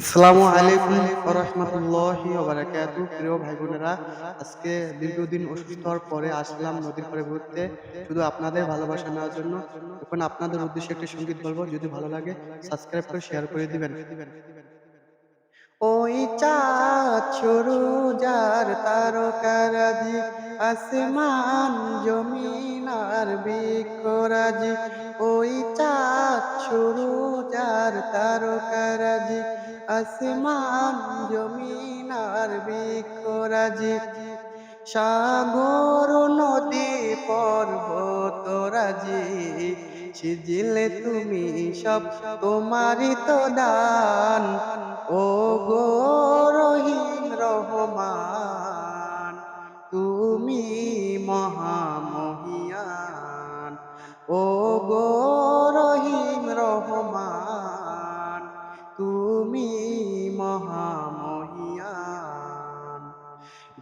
আসসালামু আলাইকুম রহমতুল্লাহি ওবারাকাতু। প্রিয় ভাই বোনেরা আজকে দীর্ঘদিন অসুস্থ হওয়ার পরে আসলাম নদীর পাড়ে ঘুরতে। শুধু আপনাদের ভালোবাসা নেওয়ার জন্য। এখন আপনাদের উদ্দেশ্যে একটি সংগীত বলব। যদি ভালো লাগে সাবস্ক্রাইব করে শেয়ার করে দিবেন। ওই চাঁদ সরু যার তারকারাজি, আসমান জমিন আর বৃক্ষরাজি, ওই আসমান জমিন আর বৃক্ষরাজি। সাগর নদী পর্বত রাজি সিজিলে তুমি সব তোমারই তো দান। ও গো রহিম রহমান, তুমি মহামহিয়ান। ও গো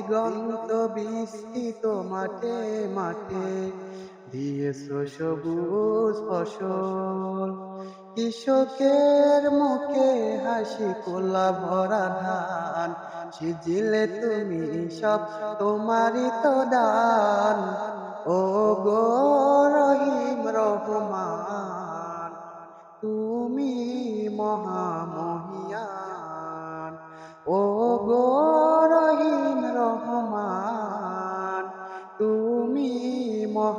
দিগন্ত বিস্তৃত মাঠে মাঠে দিয়েছ সবুজ ফসল। কৃষকের মুখে হাসি, কোলা ভরা ধান। সিজিলে তুমি সব তোমারই তো দান। ও গো রহিম রহমান, তুমি মহামহিয়ান। ও গো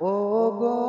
ও গো